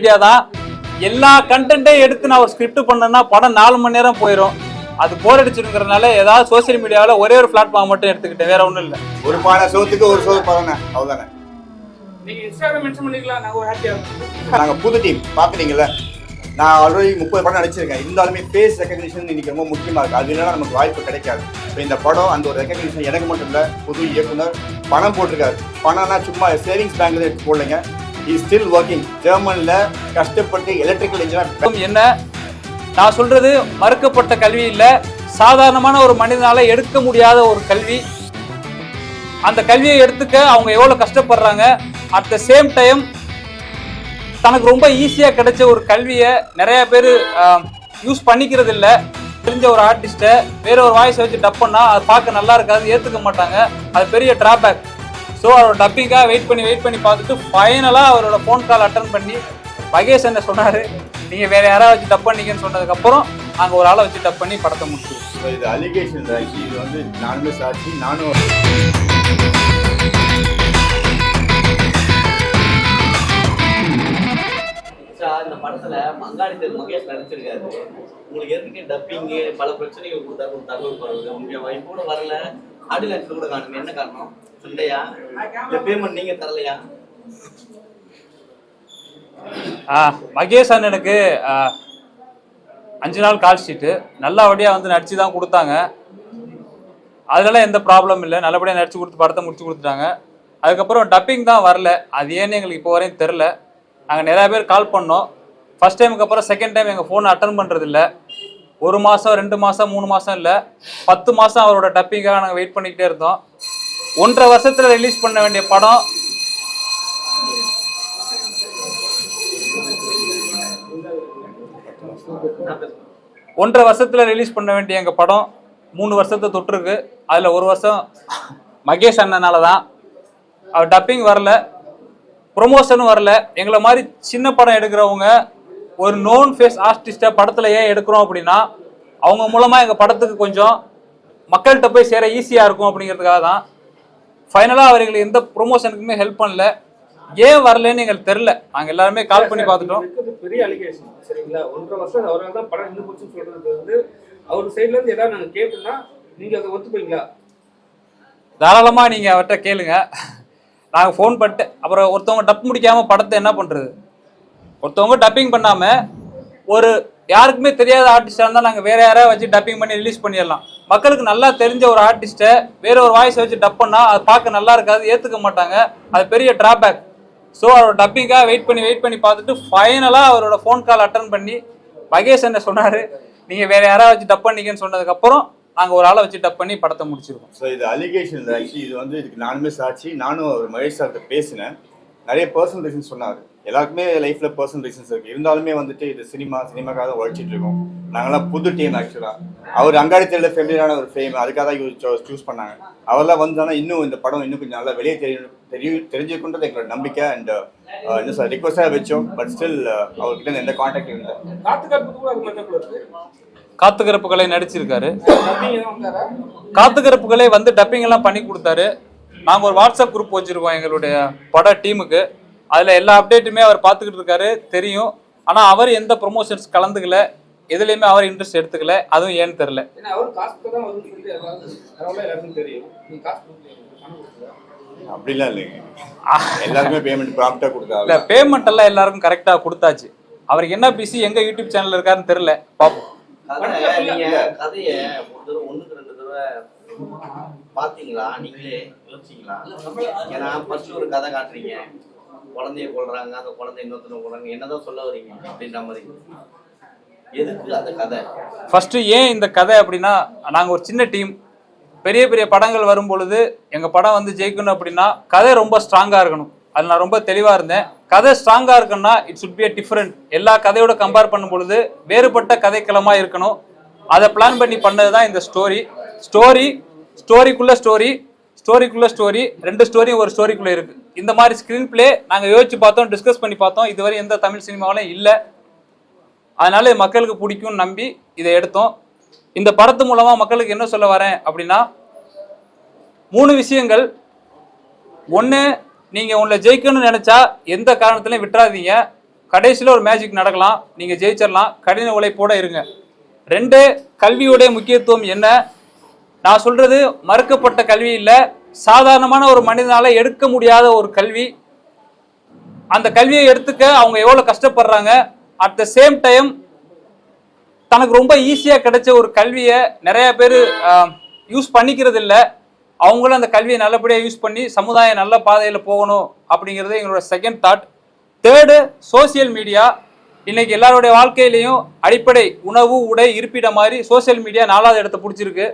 Media தான். எல்லா கண்டென்ட்டையும் எடுத்து நான் ஒரு ஸ்கிரிப்ட் பண்ணேன்னா படம் நாலு மணி நேரம் போயிடும் அது போர் அடிச்சிருக்கிறதுனால ஏதாவது சோஷியல் மீடியாவில் ஒரே ஒரு பிளாட்ஃபார்ம் மட்டும் எடுத்துக்கிட்டேன். வேற ஒன்றும் இல்லை. ஒரு பானை சோத்துக்கு ஒரு சோறு பதங்க அவ்வளவுதானே? நீங்க இன்ஸ்டாகிராம் மென்ஷன் பண்ணிக்கலாம் நாங்க ஒரு ஹாப்பியா இருக்கும் நாங்க புது டீம் பாக்குறீங்கல்ல நான் ஆல்ரெடி முப்பது படம் நடிச்சிருக்கேன். இருந்தாலுமே ஃபேஸ் ரெக்கக்னிஷன் இன்னைக்கு ரொம்ப முக்கியமா இருக்கு. அது இல்லைன்னா நமக்கு வாய்ப்பு கிடைக்காது. இப்போ இந்த படம் அந்த ஒரு ரெக்கக்னிஷன் எனக்கு மட்டும் இல்ல புது இயக்குனர் பணம் போட்டிருக்காரு. பணம்னா சும்மா சேவிங்ஸ் பேங்க்ல எடுத்து போடலைங்க. இஸ் ஸ்டில் ஒர்க்கிங் ஜெர்மனில் கஷ்டப்பட்டு எலக்ட்ரிக்கல் இன்ஜினியர் என்ன? நான் சொல்றது மறுக்கப்பட்ட கல்வி இல்லை. சாதாரணமான ஒரு மனிதனால எடுக்க முடியாத ஒரு கல்வி. அந்த கல்வியை எடுத்துக்க அவங்க எவ்வளோ கஷ்டப்படுறாங்க. அட் த சேம் டைம் தனக்கு ரொம்ப ஈஸியாக கிடைச்ச ஒரு கல்வியை நிறைய பேர் யூஸ் பண்ணிக்கிறது இல்லை. தெரிஞ்ச ஒரு ஆர்டிஸ்ட்டை வேற ஒரு வாய்ஸை வச்சு டப் பண்ணால் அது பார்க்க நல்லா இருக்காது ஏற்றுக்க மாட்டாங்க. அது பெரிய டிராபேக் ஸோ அவரோட டப்பிங்காக வெயிட் பண்ணி வெயிட் பண்ணி பார்த்துட்டு ஃபைனலாக அவரோட ஃபோன் கால் அட்டன் பண்ணி மகேஷ் என்ன சொன்னார்? நீங்கள் வேற யாராவது வச்சு டப் பண்ணீங்கன்னு சொன்னதுக்கப்புறம் நாங்கள் ஒரு ஆளை வச்சு டப் பண்ணி படத்தை முடிச்சிருவோம். இது அலிகேஷன் இது வந்து நானுமே சாட்சி நானும் இந்த படத்துல மங்காளி தெரு மகேஷ் நடிச்சிருக்காரு. உங்களுக்கு எதுக்கு டப்பிங்கு பல பிரச்சனைகள் தகவல் பரவுது உங்க வைஃப் கூட வரல. ஆடியன்ஸ் கூட காணுங்க என்ன காரணம்? சண்டையா இல்ல பேமெண்ட் நீங்க தரலையா? ஆ, மகேஷ் அண்ணனுக்கு அஞ்சு நாள் கால் ஷீட்டு நல்லபடியாக வந்து நடிச்சு தான் கொடுத்தாங்க. அதனால எந்த ப்ராப்ளம் இல்லை. நல்லபடியாக நடிச்சு கொடுத்து படத்தை முடிச்சு கொடுத்துட்டாங்க. அதுக்கப்புறம் டப்பிங் தான் வரல. அது ஏன்னு எங்களுக்கு இப்போ வரையும் தெரில நாங்கள் நிறையா பேர் கால் பண்ணோம். ஃபர்ஸ்ட் டைமுக்கு அப்புறம் செகண்ட் டைம் எங்கள் ஃபோனை அட்டன் பண்ணுறதில்ல ஒரு மாதம் ரெண்டு மாதம் மூணு மாதம் இல்லை. பத்து மாதம் அவரோட டப்பிங்காக நாங்கள் வெயிட் பண்ணிக்கிட்டே இருந்தோம். ஒன்றரை வருஷத்தில் ரிலீஸ் பண்ண வேண்டிய படம். ஒன்றரை வருஷத்துல ரிலீஸ் பண்ண வேண்டிய எங்க படம். மூணு வருஷத்தை தொட்டிருக்கு. அதுல ஒரு வருஷம் மகேஷ் அண்ணனால தான். அவர் டப்பிங் வரல. ப்ரொமோஷனும் வரல. எங்களை மாதிரி சின்ன படம் எடுக்கிறவங்க ஒரு நோன் ஃபேஸ் ஆர்டிஸ்ட்டை படத்துல ஏன் எடுக்கிறோம் அப்படின்னா அவங்க மூலமா எங்க படத்துக்கு கொஞ்சம் மக்கள்கிட்ட போய் சேர ஈஸியா இருக்கும் அப்படிங்கிறதுக்காக தான். ஃபைனலாக அவர் எங்களுக்கு எந்த ப்ரொமோஷனுக்குமே ஹெல்ப் பண்ணல. ஏன் வரலன்னு எங்களுக்கு தெரில நாங்கள் எல்லாருமே கால் பண்ணி பார்த்துட்டோம். பெரிய அலிகேஷன் சரிங்களா? ஒன்றரை வருஷம் அவரால் தான் படம் நின்று போச்சுன்னு சொல்றது வந்து அவர் சைட்ல இருந்து ஏதாவது நாங்க கேட்டோம்னா நீங்க அதை ஒத்துப்பீங்களா? தாராளமா நீங்க அவர்கிட்ட கேளுங்க. நாங்க ஃபோன் பண்ணிட்டு அப்புறம் ஒருத்தவங்க டப் முடிக்காம படத்தை என்ன பண்றது? ஒருத்தவங்க டப்பிங் பண்ணாம ஒரு யாருக்குமே தெரியாத ஆர்டிஸ்டாக இருந்தால் நாங்கள் வேற யாராவது வச்சு டப்பிங் பண்ணி ரிலீஸ் பண்ணிடலாம். மக்களுக்கு நல்லா தெரிஞ்ச ஒரு ஆர்டிஸ்ட்டை வேற ஒரு வாய்ஸை வச்சு டப் பண்ணால் அது பார்க்க நல்லா இருக்காது ஏற்றுக்க மாட்டாங்க. அது பெரிய டிராபேக் ஸோ அவரோட டப்பிங்காக வெயிட் பண்ணி வெயிட் பண்ணி பார்த்துட்டு ஃபைனலாக அவரோட ஃபோன் கால் அட்டன் பண்ணி மகேஷ் என்ன சொன்னார் நீங்கள் வேற யாராவது வச்சு டப் பண்ணீங்கன்னு சொன்னதுக்கப்புறம் நாங்கள் ஒரு ஆளை வச்சு டப் பண்ணி படத்தை முடிச்சிருக்கோம். ஸோ இது அலிகேஷன் இல்லை ஆக்சுவலி இது வந்து இதுக்கு நானுமே சாட்சி நானும் அவர் மகேஷ் சார்கிட்ட பேசினேன். நிறைய பர்சனல் ரீசன் சொன்னார். எல்லாருக்குமே லைஃப்ல பர்சனல் ரீசன்ஸ் இருக்கு. இருந்தாலுமே வந்துட்டு இது சினிமா சினிமாக்காக உழைச்சிட்டு இருக்கோம். நாங்களாம் புது டீம் ஆக்சுவலா அவர் அங்காடி தேர்ல ஃபெமிலியரான ஒரு ஃபேம் அதுக்காக தான் சூஸ் பண்ணாங்க. அவர்லாம் வந்தானா இன்னும் இந்த படம் இன்னும் கொஞ்சம் நல்லா வெளியே தெரியும் தெரியும் தெரிஞ்சுக்கொண்டது எங்களோட நம்பிக்கை அண்ட் என்ன சார் ரிக்வஸ்டாக வச்சோம். பட் ஸ்டில் அவர்கிட்ட எந்த கான்டாக்ட் இல்லை. தான் காத்துக்கருப்புகளை நடிச்சிருக்காரு. டப்பிங் எதுவும் வந்தாரா? காத்துக்கருப்புகளே வந்து டப்பிங் எல்லாம் பண்ணி கொடுத்தாரு. நாங்கள் ஒரு வாட்ஸ்அப் குரூப் வச்சிருக்கோம் எங்களுடைய பட டீமுக்கு அதில் எல்லா அப்டேட்டுமே அவர் பார்த்துக்கிட்டு இருக்காரு தெரியும். ஆனால் அவர் எந்த ப்ரொமோஷன்ஸ் கலந்துக்கல எதுலேயுமே அவர் இன்ட்ரெஸ்ட் எடுத்துக்கல அதுவும் ஏன்னு தெரில கொடுத்தீங்க அப்படிலாம் இல்லைங்க. எல்லாருமே பேமெண்ட் ப்ராப்டாக இல்ல கொடுத்தாங்க பேமெண்ட் எல்லாம் எல்லாருக்கும் கரெக்டா கொடுத்தாச்சு. அவருக்கு என்ன பிசி எங்க யூடியூப் சேனல் இருக்காருன்னு தெரியல. கதைய ரெண்டு தடவை பாத்தீங்களா நீங்களே யோசிச்சீங்களா? ஏன்னா ஃபர்ஸ்ட் ஒரு கதை காட்டுறீங்க. குழந்தைய கொள்றாங்க அந்த குழந்தை இன்னொருத்தனை கொள்றாங்க என்னதான் சொல்ல வரீங்க அப்படின்ற மாதிரி. எதுக்கு அந்த கதை? ஃபர்ஸ்ட் ஏன் இந்த கதை அப்படின்னா நாங்க ஒரு சின்ன டீம் பெரிய பெரிய படங்கள் வரும் பொழுது எங்க படம் வந்து ஜெயிக்கணும் அப்படின்னா கதை ரொம்ப ஸ்ட்ராங்கா இருக்கணும். அது நான் ரொம்ப தெளிவா இருந்தேன். கதை ஸ்ட்ராங்கா இருக்குன்னா it should be a different எல்லா கதையோட கம்பேர் பண்ணும் பொழுது வேறுபட்ட கதைக்களமா இருக்கணும். அதை பிளான் பண்ணி பண்ணது தான் இந்த ஸ்டோரி ஸ்டோரி ஸ்டோரிக்குள்ள ஸ்டோரி ஸ்டோரிக்குள்ள ஸ்டோரி ரெண்டு ஸ்டோரியும் ஒரு ஸ்டோரிக்குள்ள இருக்கு. இந்த மாதிரி ஸ்கிரீன் பிளே நாங்கள் யோசிச்சு பார்த்தோம் டிஸ்கஸ் பண்ணி பார்த்தோம். இதுவரை எந்த தமிழ் சினிமாவிலும் இல்லை. அதனால மக்களுக்கு பிடிக்கும்னு நம்பி இதை எடுத்தோம். இந்த படத்து மூலமா மக்களுக்கு என்ன சொல்ல வரேன் அப்படின்னா மூணு விஷயங்கள். ஒன்று நீங்கள் உங்களை ஜெயிக்கணும்னு நினச்சா எந்த காரணத்துலையும் விட்டுறாதீங்க. கடைசியில் ஒரு மேஜிக் நடக்கலாம். நீங்கள் ஜெயிச்சிடலாம். கடின உழைப்போட இருங்க. ரெண்டு கல்வியுடைய முக்கியத்துவம் என்ன? நான் சொல்கிறது மறுக்கப்பட்ட கல்வி இல்லை. சாதாரணமான ஒரு மனிதனால் எடுக்க முடியாத ஒரு கல்வி. அந்த கல்வியை எடுத்துக்க அவங்க எவ்வளோ கஷ்டப்படுறாங்க. அட் த சேம் டைம் தனக்கு ரொம்ப ஈஸியாக கிடைச்ச ஒரு கல்வியை நிறைய பேர் யூஸ் பண்ணிக்கிறது இல்லை அவங்களும் அந்த கல்வியை நல்லபடியாக யூஸ் பண்ணி சமுதாயம் நல்ல பாதையில் போகணும் அப்படிங்கிறது எங்களோட second thought third social media இன்னைக்கு எல்லாருடைய வாழ்க்கையிலையும் அடிப்படை உணவு உடை இருப்பிட மாதிரி சோஷியல் மீடியா நாலாவது இடத்த பிடிச்சிருக்கு.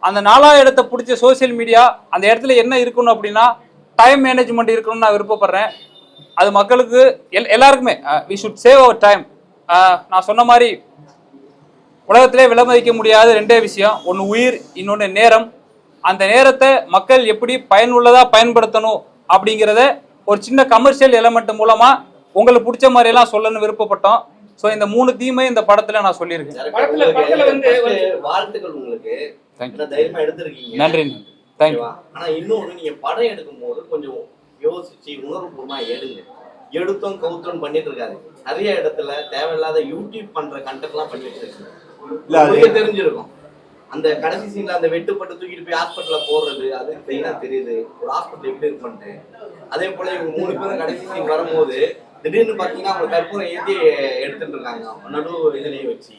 அந்த நாலாவது இடத்த பிடிச்ச சோஷியல் மீடியா அந்த இடத்துல என்ன இருக்கணும் அப்படின்னா டைம் மேனேஜ்மெண்ட் இருக்கணும்னு நான் விருப்பப்படுறேன். அது மக்களுக்கு எல் எல்லாருக்குமே we should save our time நான் சொன்ன மாதிரி உலகத்திலே விலமதிக்க முடியாத ரெண்டே விஷயம். ஒன்று உயிர் இன்னொன்று நேரம். அந்த நேரத்தை மக்கள் எப்படி பயனுள்ளதாக பயன்படுத்தணும் அப்படிங்கிறத ஒரு சின்ன கமர்ஷியல் எலமெண்ட் மூலமாக உங்களுக்கு பிடிச்ச மாதிரியெல்லாம் சொல்லணும்னு விருப்பப்பட்டோம். ஸோ இந்த மூணு தீமை இந்த படத்தில் நான் சொல்லியிருக்கேன். படத்துல- படத்துல வந்து- உங்களுக்கு வாழ்த்துக்கள் உங்களுக்கு. தைரியமா எடுத்திருக்கீங்க. நன்றி தேங்க்யூ? ஆனா இன்னொன்னு நீங்க படம் எடுக்கும் போது கொஞ்சம் யோசிச்சு உணர்வுபூர்வமா எடுங்க. எடுத்தோம் கவுத்தோம் பண்ணிட்டு இருக்காது. நிறைய இடத்துல தேவையில்லாத யூடியூப் பண்ற கண்டென்ட் எல்லாம் பண்ணிட்டு இருக்கு இல்ல, அது- உங்களுக்கு தெரிஞ்சிருக்கும். அந்த கடைசி சீன்ல அந்த வெட்டுப்பட்டு தூக்கிட்டு போய் ஹாஸ்பிட்டல்ல போடுறது அது மெயினா தெரியுது. ஒரு ஹாஸ்பிட்டல் எப்படி இருக்கும்ட்டு அதே போல இவங்க மூணு பேரும் கடைசி சீன் வரும்போது திடீர்னு பாத்தீங்கன்னா அவங்க கற்பூரம் ஏத்தி எடுத்துட்டு இருக்காங்க. நடு இதுலயே வச்சு.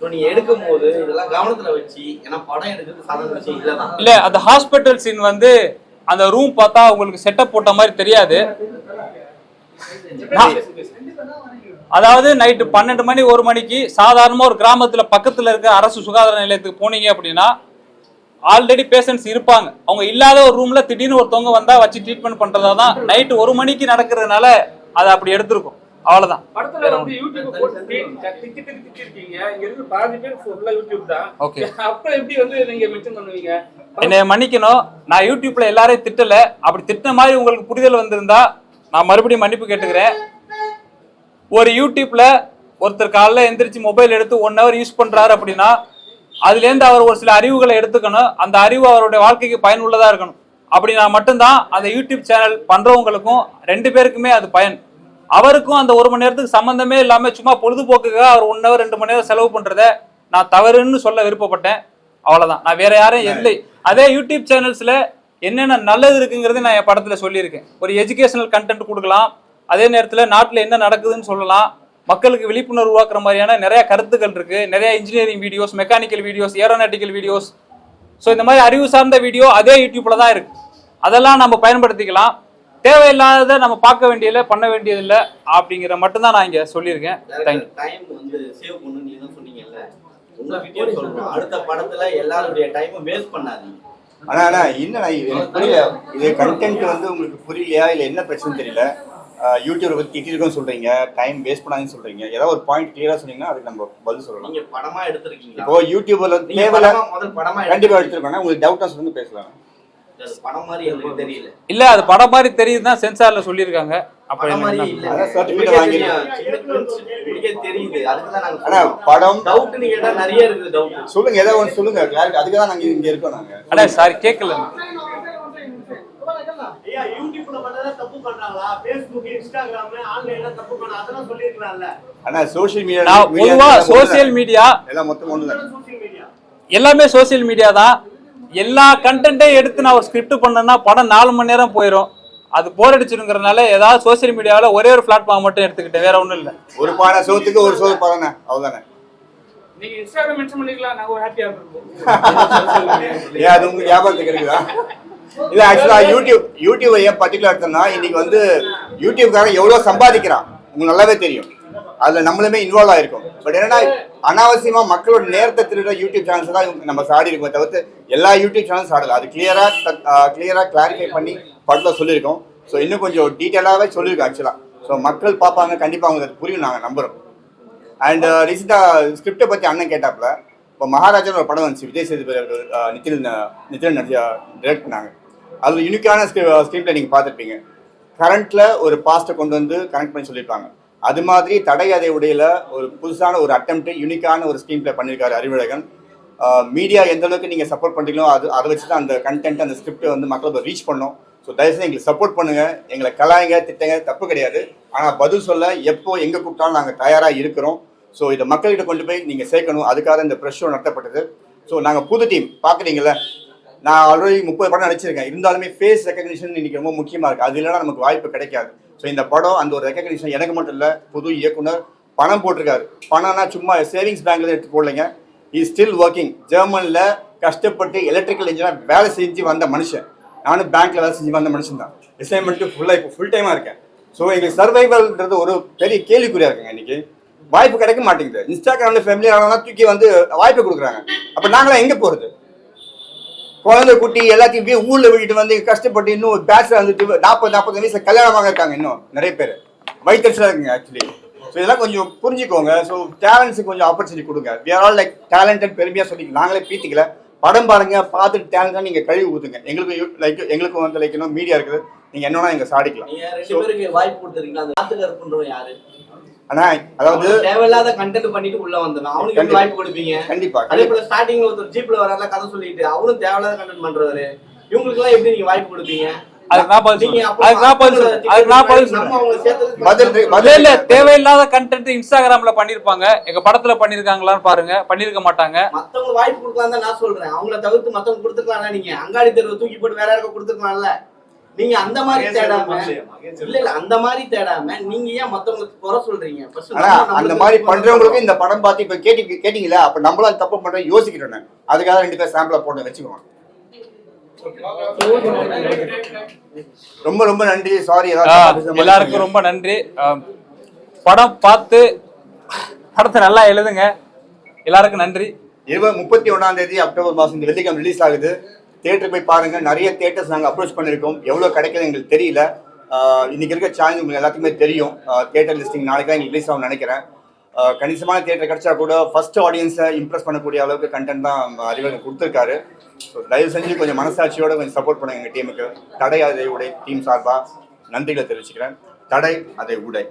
ஸோ நீங்க எடுக்கும் போது இதெல்லாம் கவனத்துல வச்சு ஏன்னா படம் எடுக்கிறது சாதாரண விஷயம் இல்லதான் இல்ல அந்த ஹாஸ்பிட்டல் சீன் வந்து அந்த ரூம் பார்த்தா உங்களுக்கு செட்டப் போட்ட மாதிரி தெரியாது. அதாவது நைட்டு பன்னெண்டு மணி ஒரு மணிக்கு சாதாரணமாக ஒரு கிராமத்தில் பக்கத்தில் இருக்க அரசு சுகாதார நிலையத்துக்கு போனீங்க அப்படின்னா ஆல்ரெடி பேஷண்ட்ஸ் இருப்பாங்க. அவங்க இல்லாத ஒரு ரூம்ல திடீர்னு ஒருத்தவங்க வந்தால் வச்சு ட்ரீட்மெண்ட் பண்ணுறதா தான் நைட்டு ஒரு மணிக்கு நடக்கிறதுனால அதை அப்படி எடுத்திருக்கும். அவ்வளவுதான். படத்துல வந்து யூடியூப் போட்டு திட்டி திட்டி திட்டி இருக்கீங்க இங்க இருந்து பாதி பேர் ஃபுல்லா யூடியூப் தான். Okay. அப்புறம் எப்படி வந்து நீங்க மென்ஷன் பண்ணுவீங்க? என்னை மன்னிக்கணும். நான் யூடியூப்ல எல்லாரையும் திட்டல. அப்படி திட்டின மாதிரி உங்களுக்கு புரிதல் வந்திருந்தா நான் மறுபடியும் மன்னிப்பு கேட்டுக்கிறேன். ஒரு யூடியூப்ல ஒருத்தர் காலைல எந்திரிச்சு மொபைல் எடுத்து ஒன் ஹவர் யூஸ் பண்றாரு அப்படின்னா அதுலேருந்து அவர் ஒரு சில அறிவுகளை எடுத்துக்கணும். அந்த அறிவு அவருடைய வாழ்க்கைக்கு பயனுள்ளதா இருக்கணும். அப்படின்னா மட்டும்தான் அந்த யூடியூப் சேனல் பண்றவங்களுக்கும் ரெண்டு பேருக்குமே அது பயன். அவருக்கும் அந்த ஒரு மணி நேரத்துக்கு சம்பந்தமே இல்லாம சும்மா பொழுதுபோக்குக்காக அவர் ஒன் ஹவர் ரெண்டு மணி நேரம் செலவு பண்றத நான் தவறுன்னு சொல்ல விருப்பப்பட்டேன். அவ்வளவுதான். நான் வேற யாரும் இல்லை. அதே யூடியூப் சேனல்ஸ்ல என்னென்ன நல்லது இருக்குங்கிறது நான் என் படத்துல சொல்லியிருக்கேன். ஒரு எஜுகேஷனல் கண்டென்ட் கொடுக்கலாம். அதே நேரத்துல நாட்டுல என்ன நடக்குதுன்னு சொல்லலாம். மக்களுக்கு விழிப்புணர்வு உருவாக்குற மாதிரியான நிறைய கருத்துக்கள் இருக்கு. நிறைய engineering videos mechanical videos aeronautical videos so இந்த மாதிரி அறிவு சார்ந்த வீடியோ அதே யூடியூப்ல தான் இருக்கு. அதெல்லாம் நம்ம பயன்படுத்திக்கலாம். தேவையில்லாததை நம்ம பார்க்க வேண்டியதில்லை பண்ண வேண்டியதில்லை அப்படிங்கிற மட்டும்தான் நான் இங்க சொல்லியிருக்கேன். தேங்க்யூ டைம் வந்து சேவ் பண்ணு நீங்க தான் சொன்னீங்கல்ல. உங்க வீடியோ சொல்றோம் அடுத்த படத்துல எல்லாருடைய டைமும் வேஸ்ட் பண்ணாதீங்க. ஆனா ஆனா என்னண்ணா இது எனக்கு புரியல. இது கண்டென்ட் வந்து உங்களுக்கு புரியலையா? இல்ல என்ன பிரச்சனை தெரியல? ஆஹ் யூடியூப்ல பத்தி திட்டிருக்கோம்னு சொல்றீங்க. டைம் வேஸ்ட் பண்ணாதுன்னு சொல்றீங்க. ஏதாவது ஒரு பாயிண்ட் கிளியரா சொன்னீங்கன்னா அதுக்கு நம்ம பதில் சொல்லலாம். நீங்க படமா எடுத்திருக்கீங்களா? இப்போ யூடியூப்ல நீங்க தேவையில்ல. படமா முதல் படமா கண்டிப்பா எடுத்திருக்கீங்க. எடுத்திருக்கோம்னா உங்களுக்கு டவுட்டா சொல்லுங்க பேசலாம். படம் மாதிரி எனக்கு தெரியல. இல்ல அது படம் மாதிரி தெரியுதுதான் சென்சார்ல சொல்லியிருக்காங்க. சொல்லுங்க ஏதாவது ஒன்று சொல்லுங்க. அதுக்கு தான் நாங்க இங்க இருக்கோம் நாங்க. அண்ணா சாரி கேட்கல மீடியா எல்லாம் மொத்தம் ஒன்று தான் சோசியல் மீடியா எல்லாமே சோஷியல் மீடியா தான். எல்லா கண்டென்ட்டையும் எடுத்து நான் ஒரு ஸ்கிரிப்ட் பண்ணேன்னா படம் நாலு மணி நேரம் போயிடும் அது போர் அடிச்சிருங்கிறதுனால ஏதாவது சோஷியல் மீடியாவில் ஒரே ஒரு பிளாட்ஃபார்ம் மட்டும் எடுத்துக்கிட்டேன். வேற ஒன்றும் இல்லை. ஒரு பானை சோத்துக்கு ஒரு சோறு பாருங்க அவ்வளவுதானே? நீங்க இன்ஸ்டாகிராம் மென்ஷன் பண்ணிக்கலாம். நாங்க ஒரு ஹாப்பியா இருந்திருப்போம். ஏன் அது உங்க ஞாபகத்துக்கு இருக்குதா? இல்ல ஆக்சுவலா யூடியூப் யூடியூப் ஏன் பர்டிகுலர் எடுத்தோம்னா இன்னைக்கு வந்து யூடியூப்காரன் எவ்வளவு சம்பாதிக்கிறான். உங்களுக்கு நல்லாவே தெரியும். அதுல நம்மளுமே இன்வால்வ் ஆயிருக்கும். பட் என்னன்னா அனாவசியமா மக்களோட நேரத்தை திருடுற யூடியூப் சேனல்ஸ் தான் நம்ம சாடி இருக்கோம் தவிர்த்து எல்லா யூடியூப் சேனல்ஸ் ஆடல அது கிளியரா கிளியரா கிளாரிஃபை பண்ணி படத்துல சொல்லியிருக்கோம். ஸோ இன்னும் கொஞ்சம் டீட்டெயிலாகவே சொல்லியிருக்கோம் ஆக்சுவலா ஸோ மக்கள் பார்ப்பாங்க கண்டிப்பாக அவங்களுக்கு அது புரியும் நாங்கள் நம்புறோம். அண்ட் ரீசெண்டாக ஸ்கிரிப்டை பற்றி அண்ணன் கேட்டாப்புல இப்போ மகாராஜான்னு ஒரு படம் வந்துச்சு விஜய் சேதுபதி அவர்கள் நிதில் நிதில் நடிச்சா நடிச்ச டிரெக்ட் பண்ணாங்க அது யூனிக்கான ஸ்க்ரீன் நீங்கள் பார்த்துருப்பீங்க. கரண்ட்டில் ஒரு பாஸ்ட்டை கொண்டு வந்து கனெக்ட் பண்ணி சொல்லியிருப்பாங்க. அது மாதிரி தடை அதை உடையில ஒரு புதுசான ஒரு அட்டம்ப்ட் யூனிக்கான ஒரு ஸ்க்ரீன் பிளே பண்ணியிருக்காரு அறிவழகன் மீடியா எந்த அளவுக்கு நீங்கள் சப்போர்ட் பண்ணுறீங்களோ அது அதை வச்சு தான் அந்த கண்டென்ட் அந்த ஸ்கிரிப்டை வந்து மக்களை ரீச் பண்ணோம். ஸோ தயவுசெய்து எங்களுக்கு சப்போர்ட் பண்ணுங்கள் எங்களை கலாய்ங்க திட்டங்க தப்பு கிடையாது. ஆனால் பதில் சொல்ல எப்போ எங்கே கூப்பிட்டாலும் நாங்கள் தயாராக இருக்கிறோம். ஸோ இதை மக்கள்கிட்ட கொண்டு போய் நீங்கள் சேர்க்கணும். அதுக்காக இந்த ப்ரெஷ் ஷோ நடத்தப்பட்டது. ஸோ நாங்கள் புது டீம் பார்க்குறீங்களே நான் ஆல்ரெடி முப்பது படம் நடிச்சிருக்கேன். இருந்தாலுமே ஃபேஸ் ரெக்கக்னிஷன் இன்னைக்கு ரொம்ப முக்கியமாக இருக்குது அது இல்லைனா நமக்கு வாய்ப்பு கிடைக்காது. ஸோ இந்த படம் அந்த ஒரு ரெக்கக்னிஷன் எனக்கு மட்டும் இல்லை புது இயக்குனர் பணம் போட்டிருக்காரு. பணம்னா சும்மா சேவிங்ஸ் பேங்க்ல எடுத்து போடலைங்க. இஸ் ஸ்டில் ஒர்க்கிங் ஜெர்மனில் கஷ்டப்பட்டு எலக்ட்ரிக்கல் இன்ஜினியர் வேலை செஞ்சு வந்த மனுஷன். நானும் பேங்க்ல வேலை செஞ்சு வந்த மனுஷன் தான். ரிசைன்மெண்ட்டு ஃபுல்லாக இப்போ ஃபுல் டைமாக இருக்கேன். ஸோ எங்களுக்கு சர்வைவல்ன்றது ஒரு பெரிய கேள்விக்குறியாக இருக்குங்க இன்னைக்கு. வாய்ப்பு கிடைக்க மாட்டேங்குது. இன்ஸ்டாகிராம்ல ஆனால் தூக்கி வந்து வாய்ப்பு கொடுக்குறாங்க. அப்போ நாங்களாம் எங்கே போகிறது குழந்தை குட்டி எல்லாத்தையும் போய் ஊர்ல விட்டுட்டு வந்து கஷ்டப்பட்டு இன்னும் பேச்சுலர் வந்துட்டு நாற்பது நாற்பது வயசு கல்யாணமாக இருக்காங்க இன்னும் நிறைய பேர். வயிற்றுச்சலாக இருக்குங்க ஆக்சுவலி ஸோ இதெல்லாம் கொஞ்சம் புரிஞ்சுக்கோங்க. ஸோ டேலண்ட்ஸுக்கு கொஞ்சம் ஆப்பர்ச்சுனிட்டி கொடுங்க. We are all like talented பெருமையாக சொல்லி நாங்களே பீத்திக்கல. படம் பாருங்க பார்த்துட்டு டேலண்டாக நீங்கள் கழுவி ஊற்றுங்க எங்களுக்கு லைக் எங்களுக்கும் வந்து லைக் இன்னும் மீடியா இருக்குது. நீங்கள் என்னன்னா இங்கே சாடிக்கலாம் நீங்க வாய்ப்பு கொடுத்துருக்கீங்களா ஆனால் அதாவது தேவையில்லாத கண்டென்ட் பண்ணிட்டு உள்ள வந்துடும் அவனுக்கு எப்படி. வாய்ப்பு கொடுப்பீங்க? கண்டிப்பா அதே போல ஸ்டார்டிங்ல ஒருத்தர் ஜீப்ல வரால கதை சொல்லிட்டு அவரும் தேவையில்லாத கண்டென்ட் பண்றவரு இவங்களுக்கு எல்லாம் எப்படி நீங்க வாய்ப்பு கொடுப்பீங்க? தேவையில்லாத கண்டென்ட் இன்ஸ்டாகிராம்ல பண்ணிருப்பாங்க. எங்க படத்துல பண்ணிருக்காங்களான்னு பாருங்க. பண்ணிருக்க மாட்டாங்க. மத்தவங்க வாய்ப்பு கொடுக்கலாம் தான் நான் சொல்றேன். அவங்கள தவிர்த்து மத்தவங்க கொடுத்துக்கலாம்ல நீங்க. அங்காடி தெருவை தூக்கி போட்டு வேற யாருக்கும் கொடுத்துக்கலாம்ல நீங்க அந்த மாதிரி தேடாம இல்ல இல்ல அந்த மாதிரி தேடாம நீங்க ஏன் மத்தவங்களுக்கு குறை சொல்றீங்க? அந்த மாதிரி பண்றவங்களுக்கு இந்த படம் பார்த்து இப்ப கேட்டி கேட்டீங்களா அப்ப நம்மளும் அது தப்பு பண்றோம் யோசிக்கிறேன் நான். அதுக்காக ரெண்டு பேர் சாம்பிளா போட்டு வச்சுக்கோங்க. ரொம்ப ரொம்ப நன்றி. சாரி எல்லாருக்கும் ரொம்ப நன்றி. படம் பார்த்து படத்தை நல்லா எழுதுங்க. எல்லாருக்கும் நன்றி. இருபது முப்பத்தி ஒண்ணாம் தேதி அக்டோபர் மாசம் இந்த வெள்ளிக்கிழமை ரிலீஸ் ஆகுது. தேட்டருக்கு போய் பாருங்கள் நிறைய தேட்டர்ஸ் நாங்கள் அப்ரோச் பண்ணியிருக்கோம் எவ்வளோ கிடைக்குது எங்களுக்கு தெரியல. இன்றைக்கி இருக்க சேனல் உங்களுக்கு எல்லாத்துக்குமே தெரியும். தேட்டர் லிஸ்டிங் நாளைக்கு தான் ரிலீஸ் ஆகும் நினைக்கிறேன். கணிசமான தேட்டர் கிடைச்சா கூட ஃபர்ஸ்ட் ஆடியன்ஸை இம்ப்ரெஸ் பண்ணக்கூடிய அளவுக்கு கண்டென்ட் தான் அறிவர்கள் கொடுத்துருக்காரு. ஸோ தயவு செஞ்சு கொஞ்சம் மனசாட்சியோட கொஞ்சம் சப்போர்ட் பண்ணுங்க எங்கள் டீமுக்கு தடை அதை உடை டீம் சார்பாக நன்றிகளை தெரிவிச்சுக்கிறேன். தடை அதை உடை.